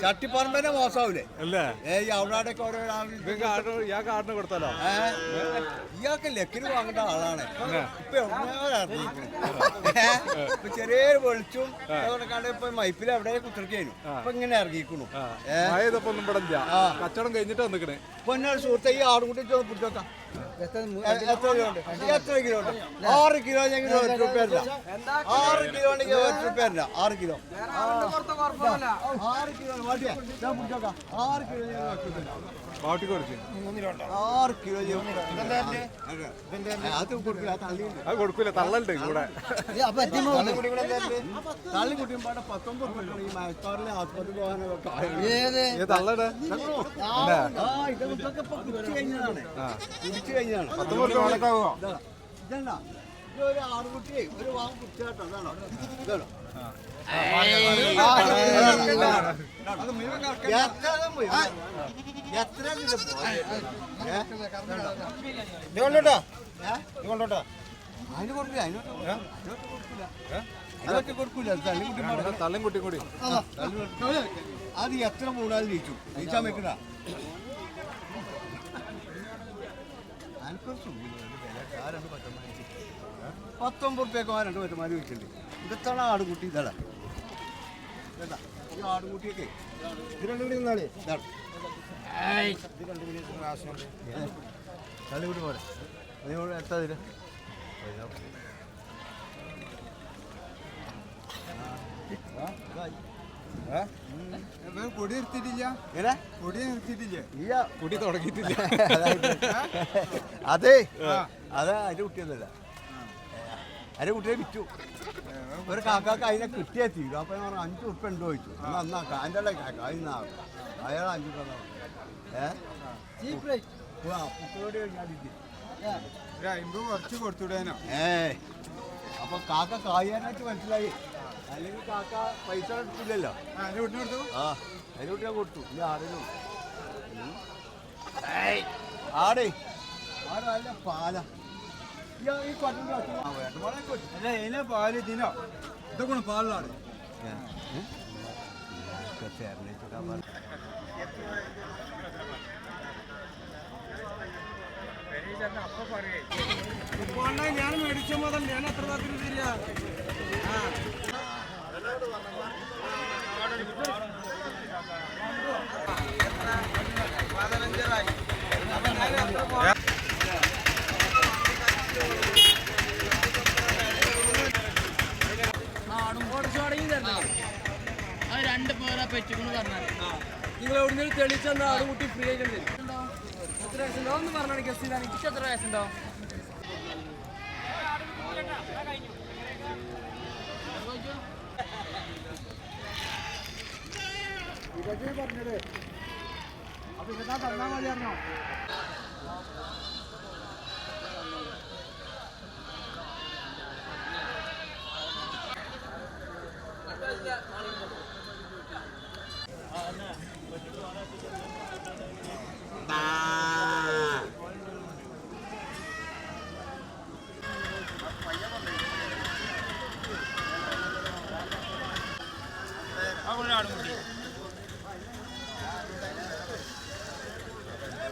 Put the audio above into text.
ചട്ടിപ്പറമ്പനെ മോശമാവൂലേ? അല്ലേ? ഏയ് അവിടെ ഓരോ ഞാൻ കാർഡിന് കൊടുത്താലോ? ഇയാൾക്ക് ലക്കിന് വാങ്ങേണ്ട ആളാണ്. ഇപ്പൊ? ഇപ്പൊ ചെറിയൊരു വെളിച്ചും കണ്ട് ഇപ്പൊ മൈപ്പിൽ എവിടെ കുത്തിരിക്കായിരുന്നു ഇപ്പൊ ഇങ്ങനെ ഇറങ്ങിക്കണു കച്ചവടം കഴിഞ്ഞിട്ട് വന്നിക്കണേ. പൊന്നാൾ സുഹൃത്തെ ഈ ആടുകൂട്ടി പിടിച്ചോക്കാം എത്ര കിലോ ഉണ്ട് ആറ് കിലോ ഞങ്ങൾ ഒരു റുപ്യ ആറ് കിലോ ഉണ്ടെങ്കിൽ ഒരു റുപ്യ ആറ് കിലോ. ആറ് കിലോ ആറ് കിലോ. ബാട്ടി കൊടുക്കും. ആറ് കിലോ ഞങ്ങൾ അത് കൊടുക്കില്ല അത് തള്ളിയുണ്ട് അത് കൊടുക്കൂല തള്ളണ്ട് കൂടെ തള്ളിക്കുട്ടി കൂടെ എന്താ തള്ളിക്കുട്ടിയും പാടെ പത്തൊമ്പത് ഈ മഴക്കാറിലെ ആസ്പത്രി പോകാനൊക്കെ തള്ളട് ആ ഇത് ഇതൊക്കെ ഇപ്പൊ കുടിച്ചു കഴിഞ്ഞതാണ്. കുടിച്ചു കഴിഞ്ഞതാണ്. പത്തൊമ്പത് രൂപ കണക്കാവോ ഇതാ. ഇതല്ല. ഇതൊരു ആൺകുട്ടിയെ ഒരു വാങ്ങ കുടിച്ചാട്ടോ അതാണോ ഇതാണോ. എത്ര മുഴുവൻ? എത്ര ഇതിന്റെ പോരെ? ഏ? ഏ? അതിന് കൊടുക്കില്ല അതിനോട്ട് അതിനോട്ട് കൊടുക്കില്ല. അതിനൊക്കെ കൊടുക്കില്ല തള്ളിക്കുട്ടി പാടെ കൂടി. അത് എത്ര മൂന്നാൽ ജയിച്ചു? ജയിച്ചാൽ വെക്കണ പത്തൊമ്പത് റുപ്യൊക്കെ രണ്ട് പറ്റമാര് വെച്ചിട്ടുണ്ട് ഇതെത്താണ് ആടുകുട്ടി? ഇതാ ഇതാ ഈ ആടുകുട്ടിയൊക്കെ. ഇത് ഇതാണ്. പോരെ. എത്താ ആ, ഇതായി. കൊടി നിർത്തിയിട്ടില്ല. എങ്ങനെ? കൊടി നിർത്തിയിട്ടില്ലേ. ഇല്ല കുടി തുടങ്ങിയിട്ടില്ല. അതെ അതെ അതിന്റെ കുട്ടിയൊന്നുമല്ല അതിന്റെ കുട്ടിയെ വിറ്റു. ഒരു കാക്കാക്ക് അതിനെ കിട്ടിയാ തീരും. അപ്പൊ ഞാൻ പറഞ്ഞു അഞ്ചു ഉറുപ്പ ഉണ്ടോ? ചോദിച്ചു. എന്നാ അല്ലേ കാക്ക? അതിനാ അയാൾ അഞ്ചു ഏഹ് കുട്ടിയോട് കഴിഞ്ഞാൽ കുറച്ച് കൊടുത്തുവിടാനോ? ഏ അപ്പൊ കാക്ക കായാനായിട്ട് മനസ്സിലായി. അല്ലെങ്കിൽ കാക്ക പൈസ എടുത്തില്ലല്ലോ. ആ അതിന് കുട്ടിയെ കൊടുത്തു? ഇല്ല ആടിനും ആടേ. ആട് നല്ല പാല. ഈ കൊട്ടൻ വേണ്ടപോലെ അല്ല ഇതിനെ പാൽ തിനോ ഇതൊക്കെ പാലിലാണ്. ഞാൻ മേടിച്ച മുതൽ ഞാൻ എത്ര തരത്തിൽ തരിക നാടും കുറച്ച് തുടങ്ങി തരണം അത് രണ്ട് പേരെ പറ്റിക്കുന്നു പറഞ്ഞാൽ നിങ്ങൾ എവിടുന്ന് തെളിയിച്ച ആട് കുട്ടി ഫ്രീ ആയിട്ടുണ്ട് തരും എത്ര വയസ്സുണ്ടോ? ഒന്ന് പറഞ്ഞാൽ ഗസ്റ്റ് ചെയ്താൽ എനിക്ക് എത്ര വയസ്സുണ്ടോ? അപ്പൊ ഇതാ പറഞ്ഞാൽ മതിയായിരുന്നോ? அவங்களோட ஆடு முடியும்